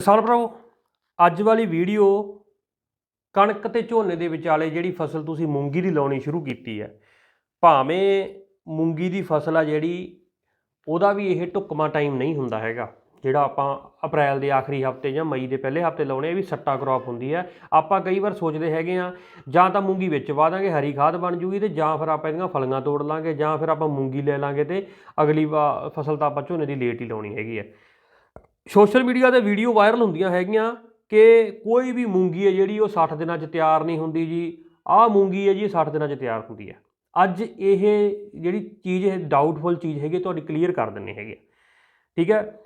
ਕਿਸਾਨ ਭਰਾਵੋ, ਅੱਜ ਵਾਲੀ ਵੀਡੀਓ ਕਣਕ ਤੇ ਝੋਨੇ ਦੇ ਵਿਚਾਲੇ ਜਿਹੜੀ ਫਸਲ ਤੁਸੀਂ ਮੂੰਗੀ ਦੀ ਲਾਉਣੀ ਸ਼ੁਰੂ ਕੀਤੀ ਹੈ, ਭਾਵੇਂ ਮੂੰਗੀ ਦੀ ਫਸਲ ਆ ਜਿਹੜੀ, ਉਹਦਾ ਵੀ ਇਹ ਢੁੱਕਵਾਂ ਟਾਈਮ ਨਹੀਂ ਹੁੰਦਾ ਹੈਗਾ, ਜਿਹੜਾ ਆਪਾਂ ਅਪ੍ਰੈਲ ਦੇ ਆਖਰੀ ਹਫ਼ਤੇ ਜਾਂ ਮਈ ਦੇ ਪਹਿਲੇ ਹਫ਼ਤੇ ਲਾਉਣੇ, ਇਹ ਵੀ ਸੱਟਾ ਕ੍ਰੌਪ ਹੁੰਦੀ ਹੈ। ਆਪਾਂ ਕਈ ਵਾਰ ਸੋਚਦੇ ਹੈਗੇ ਆ ਜਾਂ ਤਾਂ ਮੂੰਗੀ ਵਿੱਚ ਵਾ ਦਾਂਗੇ, ਹਰੀ ਖਾਦ ਬਣ ਜੂਗੀ ਤੇ ਜਾਂ ਫਿਰ ਆਪਾਂ ਇਹਦੀਆਂ ਫਲੀਆਂ ਤੋੜ ਲਾਂਗੇ ਜਾਂ ਫਿਰ ਆਪਾਂ ਮੂੰਗੀ ਲੈ ਲਾਂਗੇ ਤੇ ਅਗਲੀ ਵਾ- ਫਸਲ ਤਾਂ ਆਪਾਂ ਝੋਨੇ ਦੀ ਲੇਟ ਹੀ ਲਾਉਣੀ ਹੈਗੀ ਹੈ। ਸੋਸ਼ਲ ਮੀਡੀਆ ਤੇ ਵੀਡੀਓ ਵਾਇਰਲ ਹੁੰਦੀਆਂ ਹੈਗੀਆਂ ਕਿ ਕੋਈ ਵੀ ਮੂੰਗੀ ਹੈ ਜਿਹੜੀ ਉਹ 60 ਦਿਨਾਂ 'ਚ ਤਿਆਰ ਨਹੀਂ ਹੁੰਦੀ ਜੀ। ਆਹ ਮੂੰਗੀ ਹੈ ਜੀ, ਇਹ 60 ਦਿਨਾਂ 'ਚ ਤਿਆਰ ਹੁੰਦੀ ਹੈ। ਅੱਜ ਇਹ ਜਿਹੜੀ ਚੀਜ਼, ਇਹ ਡਾਊਟਫੁਲ ਚੀਜ਼ ਹੈਗੀ ਤੁਹਾਡੀ ਕਲੀਅਰ ਕਰ ਦਿੰਨੇ ਹੈਗੇ ਠੀਕ ਹੈ?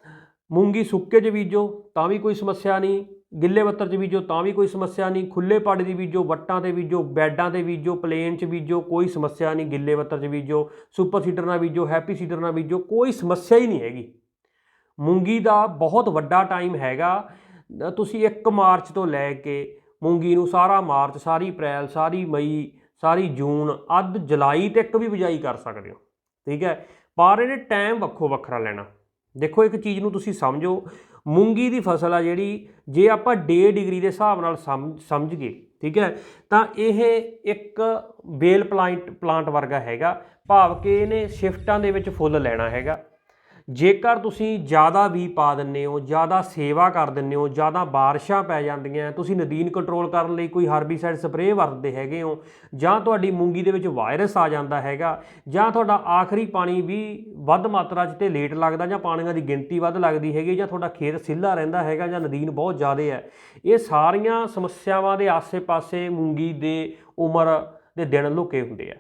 ਮੂੰਗੀ ਸੁੱਕੇ 'ਚ ਬੀਜੋ, ਤਾਂ ਵੀ ਕੋਈ ਸਮੱਸਿਆ ਨਹੀਂ। ਗਿੱਲੇ ਬੱਤਰ 'ਚ ਬੀਜੋ, ਤਾਂ ਵੀ ਕੋਈ ਸਮੱਸਿਆ ਨਹੀਂ। ਖੁੱਲੇ ਪੱੜ ਦੀ ਬੀਜੋ, ਵੱਟਾਂ ਤੇ ਬੀਜੋ, ਬੈਡਾਂ ਤੇ ਬੀਜੋ ਪਲੇਨ 'ਚ ਬੀਜੋ, ਕੋਈ ਸਮੱਸਿਆ ਨਹੀਂ। ਗਿੱਲੇ ਬੱਤਰ 'ਚ ਬੀਜੋ ਸੁਪਰ ਸੀਡਰ ਨਾਲ ਬੀਜੋ ਹੈਪੀ ਸੀਡਰ ਨਾਲ ਬੀਜੋ, ਕੋਈ ਸਮੱਸਿਆ ਹੀ ਨਹੀਂ ਹੈਗੀ। ਮੂੰਗੀ ਦਾ ਬਹੁਤ ਵੱਡਾ ਟਾਈਮ ਹੈਗਾ। ਤੁਸੀਂ 1 ਮਾਰਚ ਤੋਂ ਲੈ ਕੇ ਮੂੰਗੀ ਨੂੰ ਸਾਰਾ ਮਾਰਚ, ਸਾਰੀ ਅਪ੍ਰੈਲ, ਸਾਰੀ ਮਈ, ਸਾਰੀ ਜੂਨ, ਅੱਧ ਜੁਲਾਈ ਤੱਕ ਵੀ ਬਿਜਾਈ ਕਰ ਸਕਦੇ ਹੋ। ਠੀਕ ਹੈ? ਪਰ ਇਹਨੇ ਟਾਈਮ ਵੱਖੋ ਵੱਖਰਾ ਲੈਣਾ। ਦੇਖੋ ਇੱਕ ਚੀਜ਼ ਨੂੰ ਤੁਸੀਂ ਸਮਝੋ, ਮੂੰਗੀ ਦੀ ਫਸਲ ਆ ਜਿਹੜੀ, ਜੇ ਆਪਾਂ ਡੇ ਡਿਗਰੀ ਦੇ ਹਿਸਾਬ ਨਾਲ ਸਮਝ ਸਮਝ ਗਏ, ਠੀਕ ਹੈ? ਤਾਂ ਇਹ ਇੱਕ ਬੇਲ ਪਲਾਂਟ ਪਲਾਂਟ ਵਰਗਾ ਹੈਗਾ। ਭਾਵ ਕਿ ਇਹਨੇ ਸ਼ਿਫਟਾਂ ਦੇ ਵਿੱਚ ਫੁੱਲ ਲੈਣਾ ਹੈਗਾ। ਜੇਕਰ ਤੁਸੀਂ ਜ਼ਿਆਦਾ ਵੀ ਪਾ ਦਿੰਨੇ ਹੋ, ਜ਼ਿਆਦਾ ਸੇਵਾ ਕਰ ਦਿੰਨੇ ਹੋ, ਜ਼ਿਆਦਾ ਬਾਰਿਸ਼ਾਂ ਪੈ ਜਾਂਦੀਆਂ, ਤੁਸੀਂ ਨਦੀਨ ਕੰਟਰੋਲ ਕਰਨ ਲਈ ਕੋਈ ਹਰਬੀਸਾਈਡ ਸਪਰੇਅ ਵਰਤਦੇ ਹੈਗੇ ਹੋ, ਜਾਂ ਤੁਹਾਡੀ ਮੂੰਗੀ ਦੇ ਵਿੱਚ ਵਾਇਰਸ ਆ ਜਾਂਦਾ ਹੈਗਾ, ਜਾਂ ਤੁਹਾਡਾ ਆਖਰੀ ਪਾਣੀ ਵੀ ਵੱਧ ਮਾਤਰਾ 'ਚ ਤੇ ਲੇਟ ਲੱਗਦਾ, ਜਾਂ ਪਾਣੀਆਂ ਦੀ ਗਿਣਤੀ ਵੱਧ ਲੱਗਦੀ ਹੈਗੀ ਜਾਂ ਤੁਹਾਡਾ ਖੇਤ ਸਿੱਲਾ ਰਹਿੰਦਾ ਹੈਗਾ, ਜਾਂ ਨਦੀਨ ਬਹੁਤ ਜ਼ਿਆਦਾ ਹੈ, ਇਹ ਸਾਰੀਆਂ ਸਮੱਸਿਆਵਾਂ ਦੇ ਆਸੇ-ਪਾਸੇ ਮੂੰਗੀ ਦੇ ਉਮਰ ਦੇ ਦਿਨ ਲੁਕੇ ਹੁੰਦੇ ਆ।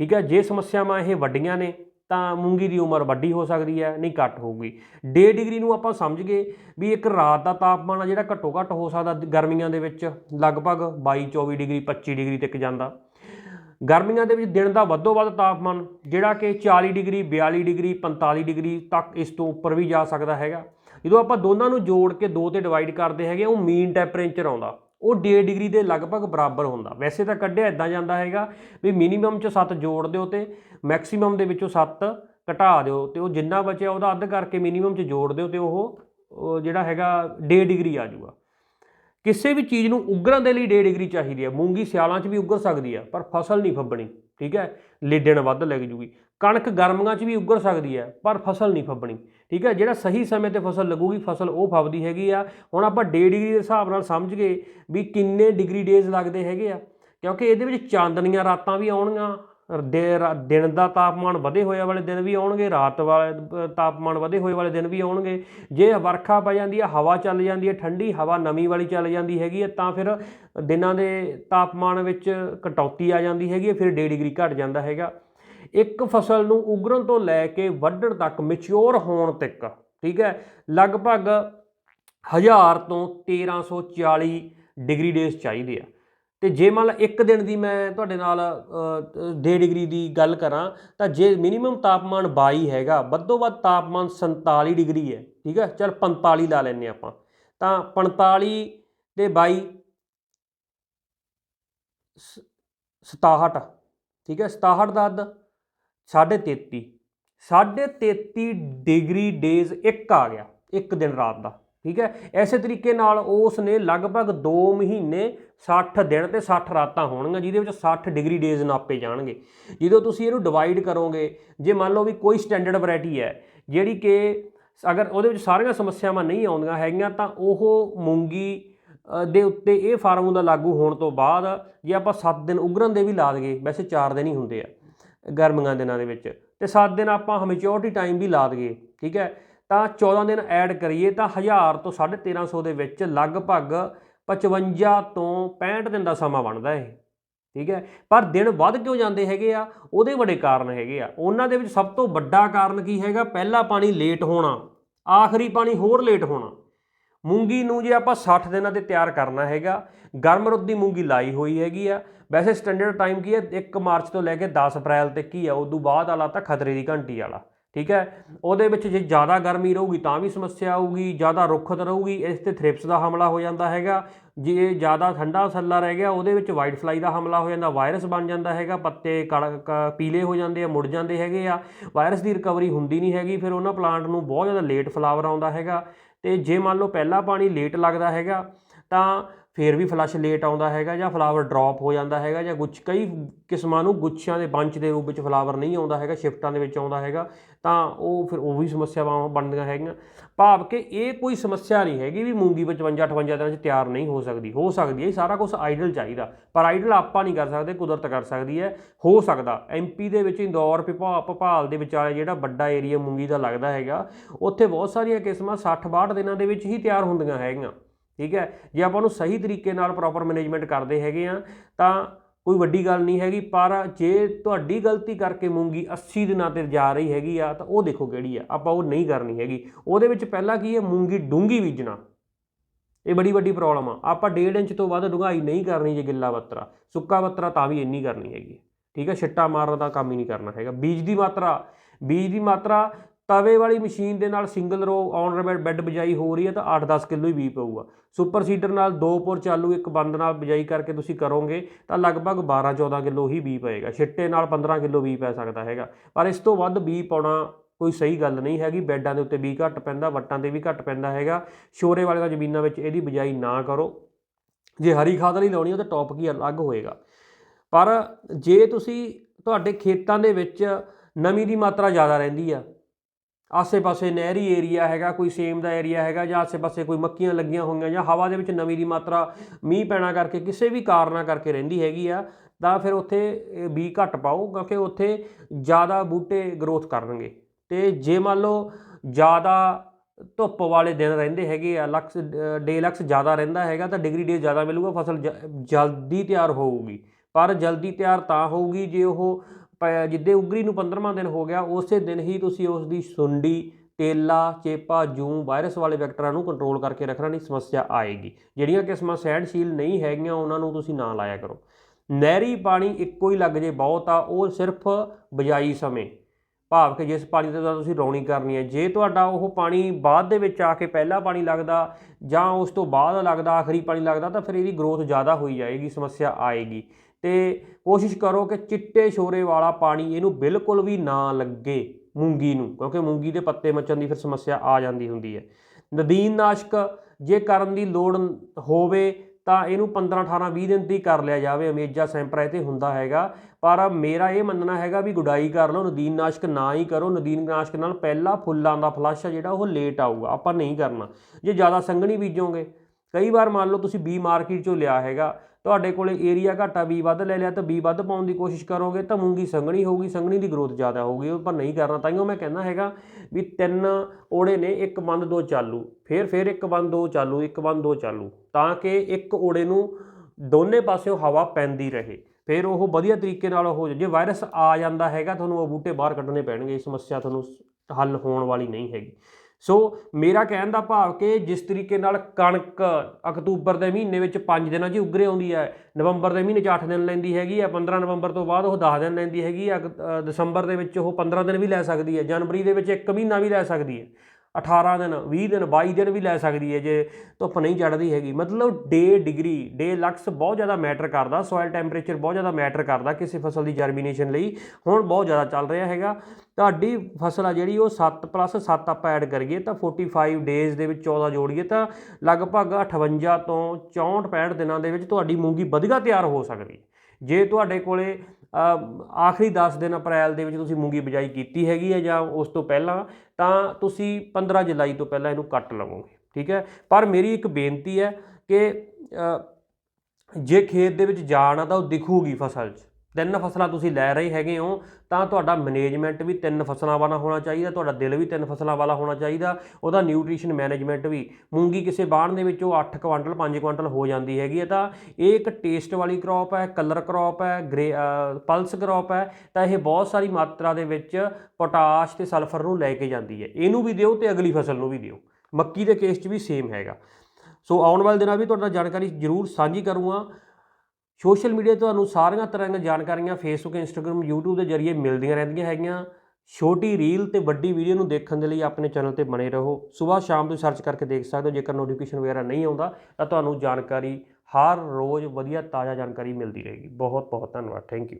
ਠੀਕ ਹੈ, ਜੇ ਸਮੱਸਿਆਵਾਂ ਇਹ ਵੱਡੀਆਂ ਨੇ ਤਾਂ ਮੂੰਗੀ ਦੀ ਉਮਰ ਵੱਡੀ ਹੋ ਸਕਦੀ ਹੈ, ਨਹੀਂ ਘੱਟ ਹੋਊਗੀ। ਡੇ ਡਿਗਰੀ ਨੂੰ ਆਪਾਂ ਸਮਝ ਗਏ ਵੀ ਇੱਕ ਰਾਤ ਦਾ ਤਾਪਮਾਨ ਆ ਜਿਹੜਾ ਘੱਟੋ ਘੱਟ ਹੋ ਸਕਦਾ ਗਰਮੀਆਂ ਦੇ ਵਿੱਚ, ਲਗਭਗ 22 24 ਡਿਗਰੀ 25 ਡਿਗਰੀ ਤੱਕ ਜਾਂਦਾ। ਗਰਮੀਆਂ ਦੇ ਵਿੱਚ ਦਿਨ ਦਾ ਵੱਧੋ ਵੱਧ ਤਾਪਮਾਨ, ਜਿਹੜਾ ਕਿ 40 ਡਿਗਰੀ 42 ਡਿਗਰੀ 45 ਡਿਗਰੀ ਤੱਕ ਇਸ ਤੋਂ ਉੱਪਰ ਵੀ ਜਾ ਸਕਦਾ ਹੈਗਾ। ਜਦੋਂ ਆਪਾਂ ਦੋਨਾਂ ਨੂੰ ਜੋੜ ਕੇ ਦੋ ਤੇ ਡਿਵਾਈਡ ਕਰਦੇ ਹੈਗੇ, ਉਹ ਮੀਨ ਟੈਂਪਰੇਚਰ ਆਉਂਦਾ। ਉਹ ਡੇ ਡਿਗਰੀ ਦੇ ਲਗਭਗ ਬਰਾਬਰ ਹੁੰਦਾ। ਵੈਸੇ ਤਾਂ ਕੱਢਿਆ ਇਦਾਂ ਜਾਂਦਾ ਹੈਗਾ ਵੀ ਮਿਨੀਮਮ ਚ 7 ਜੋੜ ਦਿਓ ਤੇ ਮੈਕਸਿਮਮ ਦੇ ਵਿੱਚੋਂ 7 ਘਟਾ ਦਿਓ ਤੇ ਉਹ ਜਿੰਨਾ ਬਚਿਆ ਉਹਦਾ ਅੱਧ ਕਰਕੇ ਮਿਨੀਮਮ ਚ ਜੋੜ ਦਿਓ ਤੇ ਉਹ ਜਿਹੜਾ ਹੈਗਾ ਡੇ ਡਿਗਰੀ ਆ ਜਾਊਗਾ। ਕਿਸੇ ਵੀ ਚੀਜ਼ ਨੂੰ ਉਗਰਨ ਦੇ ਲਈ ਡੇ ਡਿਗਰੀ ਚਾਹੀਦੀ ਹੈ। ਮੂੰਗੀ ਸਿਆਲਾਂ 'ਚ ਵੀ ਉਗਰ ਸਕਦੀ ਹੈ ਪਰ ਫਸਲ ਨਹੀਂ ਫੱਬਣੀ, ਠੀਕ ਹੈ? ਲੇਡਣ ਵੱਧ ਲੱਗ ਜੂਗੀ। ਕਣਕ ਗਰਮੀਆਂ 'ਚ ਵੀ ਉਗਰ ਸਕਦੀ ਹੈ, ਪਰ ਫਸਲ ਨਹੀਂ ਫੱਬਣੀ। ਠੀਕ ਹੈ, ਜਿਹੜਾ ਸਹੀ ਸਮੇਂ ਤੇ ਫਸਲ ਲੱਗੂਗੀ, ਫਸਲ ਉਹ ਫੱਬਦੀ ਹੈਗੀ ਆ। ਹੁਣ ਆਪਾਂ ਡੇ ਡਿਗਰੀ ਦੇ ਹਿਸਾਬ ਨਾਲ ਸਮਝ ਗਏ ਵੀ ਕਿੰਨੇ ਡਿਗਰੀ ਡੇਜ਼ ਲੱਗਦੇ ਹੈਗੇ ਆ, ਕਿਉਂਕਿ ਇਹਦੇ ਵਿੱਚ ਚਾਂਦਨੀਆਂ ਰਾਤਾਂ ਵੀ ਆਉਣਗੀਆਂ, ਦੇ- ਦਿਨ ਦਾ ਤਾਪਮਾਨ ਵਧੇ ਹੋਏ ਵਾਲੇ ਦਿਨ ਵੀ ਆਉਣਗੇ, ਰਾਤ ਵਾਲੇ ਤਾਪਮਾਨ ਵਧੇ ਹੋਏ ਵਾਲੇ ਦਿਨ ਵੀ ਆਉਣਗੇ। ਜੇ ਵਰਖਾ ਪੈ ਜਾਂਦੀ ਹੈ ਹਵਾ ਚੱਲ ਜਾਂਦੀ ਹੈ ਠੰਡੀ, ਹਵਾ ਨਮੀ ਵਾਲੀ ਚੱਲ ਜਾਂਦੀ ਹੈਗੀ ਹੈ ਤਾਂ ਫਿਰ ਦਿਨਾਂ ਦੇ ਤਾਪਮਾਨ ਵਿੱਚ ਕਟੌਤੀ ਆ ਜਾਂਦੀ ਹੈਗੀ ਹੈ ਫਿਰ 1.5 ਡਿਗਰੀ ਘਟ ਜਾਂਦਾ ਹੈਗਾ। ਇੱਕ ਫਸਲ ਨੂੰ ਉਗਰਨ ਤੋਂ ਲੈ ਕੇ ਵੱਢਣ ਤੱਕ ਮੈਚੁਰ ਹੋਣ ਤੱਕ, ਠੀਕ ਹੈ, ਲਗਭਗ 1000 ਤੋਂ 1340 ਡਿਗਰੀ ਡੇਜ਼ ਚਾਹੀਦੇ ਆ। ਤੇ ਜੇ ਮੰਨ ਲਾ ਇੱਕ ਦਿਨ ਦੀ ਮੈਂ ਤੁਹਾਡੇ ਨਾਲ 1.5 ਡਿਗਰੀ ਦੀ ਗੱਲ ਕਰਾਂ, ਤਾਂ ਜੇ ਮਿਨੀਮਮ ਤਾਪਮਾਨ 22 ਹੈਗਾ, ਵੱਧੋ ਵੱਧ ਤਾਪਮਾਨ 47 ਡਿਗਰੀ ਹੈ, ਠੀਕ ਹੈ, ਚਲ 45 ਲਾ ਲੈਨੇ ਆਪਾਂ, ਤਾਂ 45 ਤੇ 22 ਸ- 67 ਠੀਕ ਹੈ 67 ਦਾ ਅੱਧ 33 33 ਡਿਗਰੀ ਡੇਜ਼ ਇੱਕ ਆ ਗਿਆ, ਇੱਕ ਦਿਨ ਰਾਤ ਦਾ, ਠੀਕ ਹੈ? ਐਸੇ ਤਰੀਕੇ ਨਾਲ ਉਸ ਨੇ ਲਗਭਗ 2 ਮਹੀਨੇ 60 ਦਿਨ ਤੇ 60 ਰਾਤਾਂ ਹੋਣਗੀਆਂ, ਜਿਹਦੇ ਵਿੱਚ 60 ਡਿਗਰੀ ਡੇਜ਼ ਨਾਪੇ ਜਾਣਗੇ। ਜਦੋਂ ਤੁਸੀਂ ਇਹਨੂੰ ਡਿਵਾਈਡ ਕਰੋਗੇ, ਜੇ ਮੰਨ ਲਓ ਵੀ ਕੋਈ ਸਟੈਂਡਰਡ ਵੈਰਾਈਟੀ ਹੈ, ਜਿਹੜੀ ਕਿ ਅਗਰ ਉਹਦੇ ਵਿੱਚ ਸਾਰੀਆਂ ਸਮੱਸਿਆਵਾਂ ਨਹੀਂ ਆਉਂਦੀਆਂ ਹੈਗੀਆਂ, ਤਾਂ ਉਹ ਮੂੰਗੀ ਦੇ ਉੱਤੇ ਇਹ ਫਾਰਮੂਲਾ ਲਾਗੂ ਹੋਣ ਤੋਂ ਬਾਅਦ ਜੇ ਆਪਾਂ 7 ਦਿਨ ਉਗਰਨ ਦੇ ਵੀ ਲਾ ਦਈਏ, ਵੈਸੇ 4 ਦਿਨ ਹੀ ਹੁੰਦੇ ਆ। ਗਰਮੀਆਂ ਦਿਨਾਂ ਦੇ ਵਿੱਚ। ਤੇ 7 ਦਿਨ ਆਪਾਂ ਮੈਚਿਓਰਟੀ ਟਾਈਮ ਵੀ ਲਾ ਦਈਏ, ਠੀਕ ਹੈ? ਤਾਂ 14 ਦਿਨ ਐਡ ਕਰੀਏ ਤਾਂ 1000 ਤੋਂ 1350 ਦੇ ਵਿੱਚ ਲਗਭਗ 55 ਤੋਂ 65 ਦਿਨ ਦਾ ਸਮਾਂ ਬਣਦਾ ਇਹ, ਠੀਕ ਹੈ? ਪਰ ਦਿਨ ਵੱਧ ਕਿਉਂ ਜਾਂਦੇ ਹੈਗੇ ਆ? ਉਹਦੇ ਬੜੇ ਕਾਰਨ ਹੈਗੇ ਆ। ਉਹਨਾਂ ਦੇ ਵਿੱਚ ਸਭ ਤੋਂ ਵੱਡਾ ਕਾਰਨ ਕੀ ਹੈਗਾ? ਪਹਿਲਾ ਪਾਣੀ ਲੇਟ ਹੋਣਾ, ਆਖਰੀ ਪਾਣੀ ਹੋਰ ਲੇਟ ਹੋਣਾ। ਮੂੰਗੀ ਨੂੰ ਜੇ ਆਪਾਂ 60 ਦਿਨਾਂ ਤੇ ਤਿਆਰ ਕਰਨਾ ਹੈਗਾ, ਗਰਮ ਰੁੱਤ ਦੀ ਮੂੰਗੀ ਲਾਈ ਹੋਈ ਹੈਗੀ ਆ। ਵੈਸੇ ਸਟੈਂਡਰਡ ਟਾਈਮ ਕੀ ਹੈ? 1 ਮਾਰਚ ਤੋਂ ਲੈ ਕੇ 10 ਅਪ੍ਰੈਲ ਤੱਕ ਹੀ ਆ, ਉਦੋਂ ਬਾਅਦ ਵਾਲਾ ਤਾਂ ਖਤਰੇ ਦੀ ਘੰਟੀ ਵਾਲਾ। ਠੀਕ ਹੈ? ਉਹਦੇ ਵਿੱਚ ਜੇ ਜ਼ਿਆਦਾ ਗਰਮੀ ਰਹੂਗੀ ਤਾਂ ਵੀ ਸਮੱਸਿਆ ਆਊਗੀ, ਜ਼ਿਆਦਾ ਰੁੱਖਤ ਰਹੂਗੀ, ਇਸ ਤੇ ਥ੍ਰਿਪਸ ਦਾ ਹਮਲਾ ਹੋ ਜਾਂਦਾ ਹੈਗਾ। ਜੇ ਜ਼ਿਆਦਾ ਠੰਡਾ ਸੱਲਾ ਰਹਿ ਗਿਆ, ਉਹਦੇ ਵਿੱਚ ਵਾਈਟ ਫਲਾਈ ਦਾ ਹਮਲਾ ਹੋ ਜਾਂਦਾ ਵਾਇਰਸ ਬਣ ਜਾਂਦਾ ਹੈਗਾ, ਪੱਤੇ ਕੜ- ਕ- ਪੀਲੇ ਹੋ ਜਾਂਦੇ ਆ, ਮੁੜ ਜਾਂਦੇ ਹੈਗੇ ਆ। ਵਾਇਰਸ ਦੀ ਰਿਕਵਰੀ ਹੁੰਦੀ ਨਹੀਂ ਹੈਗੀ, ਫਿਰ ਉਹਨਾਂ ਪਲਾਂਟ ਨੂੰ ਬਹੁਤ ਜ਼ਿਆਦਾ ਲੇਟ ਫਲਾਵਰ ਆਉਂਦਾ ਹੈਗਾ। ਤੇ ਜੇ ਮੰਨ ਲਓ ਪਹਿਲਾ ਪਾਣੀ ਲੇਟ ਲੱਗਦਾ ਹੈਗਾ, ਤਾਂ ਫੇਰ ਵੀ ਫਲੱਸ਼ ਲੇਟ ਆਉਂਦਾ ਹੈਗਾ ਜਾਂ ਫਲਾਵਰ ਡ੍ਰੌਪ ਹੋ ਜਾਂਦਾ ਹੈਗਾ ਜਾਂ ਗੁੱਛ ਕਈ ਕਿਸਮਾਂ ਨੂੰ ਗੁੱਛਾਂ ਦੇ ਬੰਚ ਦੇ ਰੂਪ ਵਿੱਚ ਫਲਾਵਰ ਨਹੀਂ ਆਉਂਦਾ ਹੈਗਾ ਸ਼ਿਫਟਾਂ ਦੇ ਵਿੱਚ ਆਉਂਦਾ ਹੈਗਾ, ਤਾਂ ਉਹ ਫਿਰ ਉਹ ਵੀ ਸਮੱਸਿਆਵਾਂ ਬਣਦੀਆਂ ਹੈਗੀਆਂ। ਭਾਵ ਕਿ ਇਹ ਕੋਈ ਸਮੱਸਿਆ ਨਹੀਂ ਹੈਗੀ ਵੀ ਮੂੰਗੀ 55 58 ਦਿਨਾਂ 'ਚ ਤਿਆਰ ਨਹੀਂ ਹੋ ਸਕਦੀ। ਹੋ ਸਕਦੀ ਹੈ, ਇਹ ਸਾਰਾ ਕੁਝ ਆਈਡਲ ਚਾਹੀਦਾ। ਪਰ ਆਈਡਲ ਆਪਾਂ ਨਹੀਂ ਕਰ ਸਕਦੇ, ਕੁਦਰਤ ਕਰ ਸਕਦੀ ਹੈ, ਹੋ ਸਕਦਾ। ਐਮਪੀ ਦੇ ਵਿੱਚ ਇੰਦੌਰ ਭਿਪਾ ਭੋਪਾਲ ਦੇ ਵਿਚਾਲੇ ਜਿਹੜਾ ਵੱਡਾ ਏਰੀਆ ਮੂੰਗੀ ਦਾ ਲੱਗਦਾ ਹੈਗਾ, ਉੱਥੇ ਬਹੁਤ ਸਾਰੀਆਂ ਕਿਸਮਾਂ 60 62 ਦਿਨਾਂ ਦੇ ਵਿੱਚ ਹੀ ਤਿਆਰ ਹੁੰਦੀਆਂ ਹੈਗੀਆਂ। ਠੀਕ ਹੈ? ਜੇ ਆਪਾਂ ਉਹਨੂੰ ਸਹੀ ਤਰੀਕੇ ਨਾਲ ਪ੍ਰੋਪਰ ਮੈਨੇਜਮੈਂਟ ਕਰਦੇ ਹੈਗੇ ਆ ਤਾਂ ਕੋਈ ਵੱਡੀ ਗੱਲ ਨਹੀਂ ਹੈਗੀ, ਪਰ ਜੇ ਤੁਹਾਡੀ ਗਲਤੀ ਕਰਕੇ ਮੂੰਗੀ 80 ਦਿਨਾਂ ਤੇ ਜਾ ਰਹੀ ਹੈਗੀ ਆ, ਤਾਂ ਉਹ ਦੇਖੋ ਕਿਹੜੀ ਆ, ਆਪਾਂ ਉਹ ਨਹੀਂ ਕਰਨੀ ਹੈਗੀ। ਉਹਦੇ ਵਿੱਚ ਪਹਿਲਾਂ ਕੀ ਹੈ? ਮੂੰਗੀ ਡੂੰਗੀ ਬੀਜਣਾ। ਇਹ ਬੜੀ ਵੱਡੀ ਪ੍ਰੋਬਲਮ ਆ। ਆਪਾਂ 1.5 ਇੰਚ ਤੋਂ ਵੱਧ ਡੂੰਘਾਈ ਨਹੀਂ ਕਰਨੀ ਜੇ ਗਿੱਲਾ ਬੱਤਰਾ। ਸੁੱਕਾ ਬੱਤਰਾ ਤਾਂ ਵੀ ਇੰਨੀ ਕਰਨੀ ਹੈਗੀ। ਠੀਕ ਹੈ? ਛਿੱਟਾ ਮਾਰਨ ਦਾ ਕੰਮ ਹੀ ਨਹੀਂ ਕਰਨਾ ਹੈਗਾ। ਬੀਜ ਦੀ ਮਾਤਰਾ। ਬੀਜ ਦੀ ਮਾਤਰਾ ਤਵੇ ਵਾਲੀ ਮਸ਼ੀਨ ਦੇ ਨਾਲ ਸਿੰਗਲ ਰੋ ਔਨ ਬੈੱਡ ਬਜਾਈ ਹੋ ਰਹੀ ਹੈ ਤਾਂ 8-10 ਕਿਲੋ ਹੀ ਬੀ ਪਊਗਾ। ਸੁਪਰ ਸੀਡਰ ਨਾਲ ਦੋ ਪੁਰ ਚਾਲੂ, ਇੱਕ ਬੰਦ ਨਾਲ ਬਜਾਈ ਕਰਕੇ ਤੁਸੀਂ ਕਰੋਗੇ ਤਾਂ ਲਗਭਗ 12-14 ਕਿਲੋ ਹੀ ਬੀ ਪਏਗਾ। ਛਿੱਟੇ ਨਾਲ 15 ਕਿਲੋ ਬੀ ਪੈ ਸਕਦਾ ਹੈਗਾ। ਪਰ ਇਸ ਤੋਂ ਵੱਧ ਬੀ ਪਾਉਣਾ ਕੋਈ ਸਹੀ ਗੱਲ ਨਹੀਂ ਹੈਗੀ। ਬੈੱਡਾਂ ਦੇ ਉੱਤੇ ਬੀ ਘੱਟ ਪੈਂਦਾ, ਵੱਟਾਂ ਤੇ ਵੀ ਘੱਟ ਪੈਂਦਾ ਹੈਗਾ। ਸ਼ੋਰੇ ਵਾਲੀਆਂ ਜ਼ਮੀਨਾਂ ਵਿੱਚ ਇਹਦੀ ਬਜਾਈ ਨਾ ਕਰੋ। ਜੇ ਹਰੀ ਖਾਦ ਲਈ ਲਾਉਣੀ ਉਹ ਤਾਂ ਟੌਪ ਕੀ ਅਲੱਗ ਹੋਏਗਾ। ਪਰ ਜੇ ਤੁਸੀਂ ਤੁਹਾਡੇ ਖੇਤਾਂ ਦੇ ਵਿੱਚ ਨਮੀ ਦੀ ਮਾਤਰਾ ਜ਼ਿਆਦਾ ਰਹਿੰਦੀ ਆ ਆਸੇ-ਪਾਸੇ ਨਹਿਰੀ ਏਰੀਆ ਹੈਗਾ, ਕੋਈ ਸੇਮ ਦਾ ਏਰੀਆ ਹੈਗਾ ਜਾਂ ਆਸੇ-ਪਾਸੇ ਕੋਈ ਮੱਕੀਆਂ ਲੱਗੀਆਂ ਹੋਈਆਂ ਜਾਂ ਹਵਾ ਦੇ ਵਿੱਚ ਨਮੀ ਦੀ ਮਾਤਰਾ ਮੀਂਹ ਪੈਣਾ ਕਰਕੇ ਕਿਸੇ ਵੀ ਕਾਰਨਾਂ ਕਰਕੇ ਰਹਿੰਦੀ ਹੈਗੀ ਆ, ਤਾਂ ਫਿਰ ਉੱਥੇ ਬੀ ਘੱਟ ਪਾਓ ਕਿਉਂਕਿ ਉੱਥੇ ਜ਼ਿਆਦਾ ਬੂਟੇ ਗਰੋਥ ਕਰਨਗੇ। ਤੇ ਜੇ ਮੰਨ ਲਓ ਜ਼ਿਆਦਾ ਧੁੱਪ ਵਾਲੇ ਦਿਨ ਰਹਿੰਦੇ ਹੈਗੇ ਆ, ਲਕਸ ਡੇ ਲਕਸ ਜ਼ਿਆਦਾ ਰਹਿੰਦਾ ਹੈਗਾ, ਤਾਂ ਡਿਗਰੀ ਡੇ ਜ਼ਿਆਦਾ ਮਿਲੂਗਾ, ਫਸਲ ਜ- ਜਲਦੀ ਤਿਆਰ ਹੋਊਗੀ। ਪਰ ਜਲਦੀ ਤਿਆਰ ਤਾਂ ਹੋਊਗੀ ਜੇ ਉਹ ਜਿੱਦੇ ਉਗਰੀ ਨੂੰ 15ਵਾਂ ਦਿਨ ਹੋ ਗਿਆ, ਉਸੇ ਦਿਨ ਹੀ ਤੁਸੀਂ ਉਸ ਦੀ ਸੁੰਡੀ, ਤੇਲਾ, ਚੇਪਾ, ਜੂੰ, ਵਾਇਰਸ ਵਾਲੇ ਵੈਕਟਰਾਂ ਨੂੰ ਕੰਟਰੋਲ ਕਰਕੇ ਰੱਖਣਾ ਨਹੀਂ ਸਮੱਸਿਆ ਆਏਗੀ। ਜਿਹੜੀਆਂ ਕਿਸਮਾਂ ਸਹਿਣਸ਼ੀਲ ਨਹੀਂ ਹੈਗੀਆਂ, ਉਹਨਾਂ ਨੂੰ ਤੁਸੀਂ ਨਾ ਲਾਇਆ ਕਰੋ। ਨਹਿਰੀ ਪਾਣੀ ਇੱਕੋ ਹੀ ਲੱਗ ਜੇ ਬਹੁਤ ਆ, ਉਹ ਸਿਰਫ ਬਜਾਈ ਸਮੇਂ। ਭਾਵ ਕਿ ਜਿਸ ਪਾਣੀ ਤੇ ਤੁਸੀਂ ਰੌਣੀ ਕਰਨੀ ਹੈ। ਜੇ ਤੁਹਾਡਾ ਉਹ ਪਾਣੀ ਬਾਅਦ ਦੇ ਵਿੱਚ ਆ ਕੇ ਪਹਿਲਾ ਪਾਣੀ ਲੱਗਦਾ ਜਾਂ ਉਸ ਤੋਂ ਬਾਅਦ ਲੱਗਦਾ, ਆਖਰੀ ਪਾਣੀ ਲੱਗਦਾ, ਤਾਂ ਫਿਰ ਇਹਦੀ ਗਰੋਥ ਜ਼ਿਆਦਾ ਹੋਈ ਜਾਏਗੀ, ਸਮੱਸਿਆ ਆਏਗੀ। ਤੇ ਕੋਸ਼ਿਸ਼ ਕਰੋ ਕਿ ਚਿੱਟੇ ਸ਼ੋਰੇ ਵਾਲਾ ਪਾਣੀ ਇਹਨੂੰ ਬਿਲਕੁਲ ਵੀ ਨਾ ਲੱਗੇ ਮੂੰਗੀ ਨੂੰ, ਕਿਉਂਕਿ ਮੂੰਗੀ ਦੇ ਪੱਤੇ ਮੱਚਣ ਦੀ ਫਿਰ ਸਮੱਸਿਆ ਆ ਜਾਂਦੀ ਹੁੰਦੀ ਹੈ। ਨਦੀਨ ਨਾਸ਼ਕ, ਜੇ ਕਰਨ ਦੀ ਲੋੜ ਹੋਵੇ ਤਾਂ ਇਹਨੂੰ 15 18 20 ਦਿਨ ਦੀ ਕਰ ਲਿਆ ਜਾਵੇ, ਅਮੇਜਾ ਸੈਂਪਰਾ ਇਹ ਤੇ ਹੁੰਦਾ ਹੈਗਾ। ਪਰ ਮੇਰਾ ਇਹ ਮੰਨਣਾ ਹੈਗਾ ਵੀ ਗੁਡਾਈ ਕਰ ਲਓ, ਨਦੀਨ ਨਾਸ਼ਕ ਨਾ ਹੀ ਕਰੋ। ਨਦੀਨ ਨਾਸ਼ਕ ਨਾਲ ਪਹਿਲਾ ਫੁੱਲਾਂ ਦਾ ਫਲਸ਼ ਆ ਜਿਹੜਾ, ਉਹ ਲੇਟ ਆਊਗਾ, ਆਪਾਂ ਨਹੀਂ ਕਰਨਾ। ਜੇ ਜ਼ਿਆਦਾ ਸੰਘਣੀ ਬੀਜੋਗੇ, ਕਈ ਵਾਰ ਮੰਨ ਲਓ ਤੁਸੀਂ ਬੀ ਮਾਰਕੀਟ ਚੋਂ ਲਿਆ ਹੈਗਾ ਤੁਹਾਡੇ ਕੋਲੇ ਏਰੀਆ ਘਾਟਾ ਬੀ ਵੱਧ ਲੈ ਲਿਆ ਤਾਂ ਬੀ ਵੱਧ ਪਾਉਣ ਦੀ ਕੋਸ਼ਿਸ਼ ਕਰੋਗੇ ਤਾਂ ਮੂੰਗੀ ਸੰਘਣੀ ਹੋਊਗੀ, ਸੰਘਣੀ ਦੀ ਗਰੋਥ ਜ਼ਿਆਦਾ ਹੋਊਗੀ, ਉਹ ਪਰ ਨਹੀਂ ਕਰਨਾ ਤਾਈਓ ਮੈਂ ਕਹਿੰਦਾ ਹੈਗਾ ਵੀ ਤਿੰਨ ਓੜੇ ਨੇ, ਇੱਕ ਬੰਦ, ਦੋ ਚਾਲੂ, ਫਿਰ ਫਿਰ ਇੱਕ ਬੰਦ, ਦੋ ਚਾਲੂ, ਇੱਕ ਬੰਦ, ਦੋ ਚਾਲੂ, ਤਾਂ ਕਿ ਇੱਕ ਓੜੇ ਨੂੰ ਦੋਨੇ ਪਾਸਿਓਂ ਹਵਾ ਪੈਂਦੀ ਰਹੇ, ਫਿਰ ਉਹ ਵਧੀਆ ਤਰੀਕੇ ਨਾਲ ਹੋ ਜੇ ਵਾਇਰਸ ਆ ਜਾਂਦਾ ਹੈਗਾ, ਤੁਹਾਨੂੰ ਉਹ ਬੂਟੇ ਬਾਹਰ ਕੱਢਣੇ ਪੈਣਗੇ, ਇਹ ਸਮੱਸਿਆ ਤੁਹਾਨੂੰ ਹੱਲ ਹੋਣ ਵਾਲੀ ਨਹੀਂ ਹੈਗੀ। ਸੋ ਮੇਰਾ ਕਹਿਣ ਦਾ ਭਾਵ ਕਿ ਜਿਸ ਤਰੀਕੇ ਨਾਲ ਕਣਕ ਅਕਤੂਬਰ ਦੇ ਮਹੀਨੇ ਵਿੱਚ 5 ਦਿਨਾਂ 'ਚ ਹੀ ਉਗਰੇ ਆਉਂਦੀ ਹੈ, ਨਵੰਬਰ ਦੇ ਮਹੀਨੇ 'ਚ 8 ਦਿਨ ਲੈਂਦੀ ਹੈਗੀ ਹੈ 15 ਨਵੰਬਰ ਤੋਂ ਬਾਅਦ ਉਹ 10 ਦਿਨ ਲੈਂਦੀ ਹੈਗੀ ਹੈ ਅਗ- ਦਸੰਬਰ ਦੇ ਵਿੱਚ ਉਹ 15 ਦਿਨ ਵੀ ਲੈ ਸਕਦੀ ਹੈ, ਜਨਵਰੀ ਦੇ ਵਿੱਚ 1 ਮਹੀਨਾ ਵੀ ਲੈ ਸਕਦੀ ਹੈ। 18 ਦਿਨ 20 ਦਿਨ 22 ਦਿਨ ਵੀ ਲੈ ਸਕਦੀ ਹੈ ਜੇ ਧੁੱਪ ਨਹੀਂ ਚੜ੍ਹਦੀ ਹੈਗੀ। ਮਤਲਬ ਡੇ ਡਿਗਰੀ ਡੇ ਲਕਸ ਬਹੁਤ ਜ਼ਿਆਦਾ ਮੈਟਰ ਕਰਦਾ ਸੋਇਲ ਟੈਂਪਰੇਚਰ ਬਹੁਤ ਜ਼ਿਆਦਾ ਮੈਟਰ ਕਰਦਾ ਕਿਸੇ ਫਸਲ ਦੀ ਜਰਮੀਨੇਸ਼ਨ ਲਈ। ਹੁਣ ਬਹੁਤ ਜ਼ਿਆਦਾ ਚੱਲ ਰਿਹਾ ਹੈਗਾ। ਤੁਹਾਡੀ ਫਸਲ ਆ ਜਿਹੜੀ ਉਹ 7 ਪਲੱਸ 7 ਆਪਾਂ ਐਡ ਕਰੀਏ ਤਾਂ 45 ਡੇਜ਼ ਦੇ ਵਿੱਚ 14 ਜੋੜੀਏ ਤਾਂ ਲਗਭਗ 58 ਤੋਂ 64 65 ਦਿਨਾਂ ਦੇ ਵਿੱਚ ਤੁਹਾਡੀ ਮੂੰਗੀ ਵਧੀਆ ਤਿਆਰ ਹੋ ਸਕਦੀ ਹੈ। ਜੇ ਤੁਹਾਡੇ ਕੋਲੇ ਆਖਰੀ 10 ਦਿਨ ਅਪ੍ਰੈਲ ਦੇ ਵਿੱਚ ਤੁਸੀਂ ਮੂੰਗੀ ਬਿਜਾਈ ਕੀਤੀ ਹੈਗੀ ਹੈ ਜਾਂ ਉਸ ਤੋਂ ਪਹਿਲਾਂ, ਤਾਂ ਤੁਸੀਂ 15 ਜੁਲਾਈ ਤੋਂ ਪਹਿਲਾਂ ਇਹਨੂੰ ਕੱਟ ਲਵੋਗੇ, ਠੀਕ ਹੈ? ਪਰ ਮੇਰੀ ਇੱਕ ਬੇਨਤੀ ਹੈ ਕਿ ਜੇ ਖੇਤ ਦੇ ਵਿੱਚ ਜਾਣ ਆ ਤਾਂ ਉਹ ਦਿਖੂਗੀ ਫਸਲ 'ਚ। ਤਿੰਨ ਫਸਲਾਂ ਤੁਸੀਂ ਲੈ ਰਹੇ ਹੈਗੇ ਹੋ, ਤਾਂ ਤੁਹਾਡਾ ਮੈਨੇਜਮੈਂਟ ਵੀ ਤਿੰਨ ਫਸਲਾਂ ਵਾਲਾ ਹੋਣਾ ਚਾਹੀਦਾ, ਤੁਹਾਡਾ ਦਿਲ ਵੀ ਤਿੰਨ ਫਸਲਾਂ ਵਾਲਾ ਹੋਣਾ ਚਾਹੀਦਾ, ਉਹਦਾ ਨਿਊਟ੍ਰੀਸ਼ਨ ਮੈਨੇਜਮੈਂਟ ਵੀ। ਮੂੰਗੀ ਕਿਸੇ ਬਾਣ ਦੇ ਵਿੱਚ ਉਹ 8 ਕੁਆਂਟਲ 5 ਕੁਆਂਟਲ ਹੋ ਜਾਂਦੀ ਹੈਗੀ ਹੈ, ਤਾਂ ਇਹ ਇੱਕ ਟੇਸਟ ਵਾਲੀ ਕ੍ਰੌਪ ਹੈ ਕਲਰ ਕ੍ਰੌਪ ਹੈ ਗ੍ਰੇ ਪਲਸ ਕ੍ਰੌਪ ਹੈ, ਤਾਂ ਇਹ ਬਹੁਤ ਸਾਰੀ ਮਾਤਰਾ ਦੇ ਵਿੱਚ ਪੋਟਾਸ਼ ਤੇ ਸਲਫਰ ਨੂੰ ਲੈ ਕੇ ਜਾਂਦੀ ਹੈ। ਇਹਨੂੰ ਵੀ ਦਿਓ ਤੇ ਅਗਲੀ ਫਸਲ ਨੂੰ ਵੀ ਦਿਓ। ਮੱਕੀ ਦੇ ਕੇਸ 'ਚ ਵੀ ਸੇਮ ਹੈਗਾ। ਸੋ ਆਉਣ ਵਾਲੇ ਦਿਨਾਂ ਵੀ ਤੁਹਾਡਾ ਜਾਣਕਾਰੀ ਜ਼ਰੂਰ ਸਾਂਝੀ ਕਰੂੰਗਾ। ਸੋਸ਼ਲ ਮੀਡੀਆ ਤੁਹਾਨੂੰ ਸਾਰੀਆਂ ਤਰ੍ਹਾਂ ਦੀਆਂ ਜਾਣਕਾਰੀਆਂ ਫੇਸਬੁੱਕ ਇੰਸਟਾਗ੍ਰam YouTube ਦੇ ਜ਼ਰੀਏ ਮਿਲਦੀਆਂ ਰਹਿੰਦੀਆਂ ਹੈਗੀਆਂ। ਛੋਟੀ ਰੀਲ ਤੇ ਵੱਡੀ ਵੀਡੀਓ ਨੂੰ ਦੇਖਣ ਦੇ ਲਈ ਆਪਣੇ ਚੈਨਲ ਤੇ ਬਣੇ ਰਹੋ। ਸਵੇਰ ਸ਼ਾਮ ਤੁਸੀਂ ਸਰਚ ਕਰਕੇ ਦੇਖ ਸਕਦੇ ਹੋ, ਜੇਕਰ ਨੋਟੀਫਿਕੇਸ਼ਨ ਵਗੈਰਾ ਨਹੀਂ ਆਉਂਦਾ, ਤਾਂ ਤੁਹਾਨੂੰ ਜਾਣਕਾਰੀ ਹਰ ਰੋਜ਼ ਵਧੀਆ ਤਾਜ਼ਾ ਜਾਣਕਾਰੀ ਮਿਲਦੀ ਰਹੇਗੀ। ਬਹੁਤ ਬਹੁਤ ਧੰਨਵਾਦ। Thank you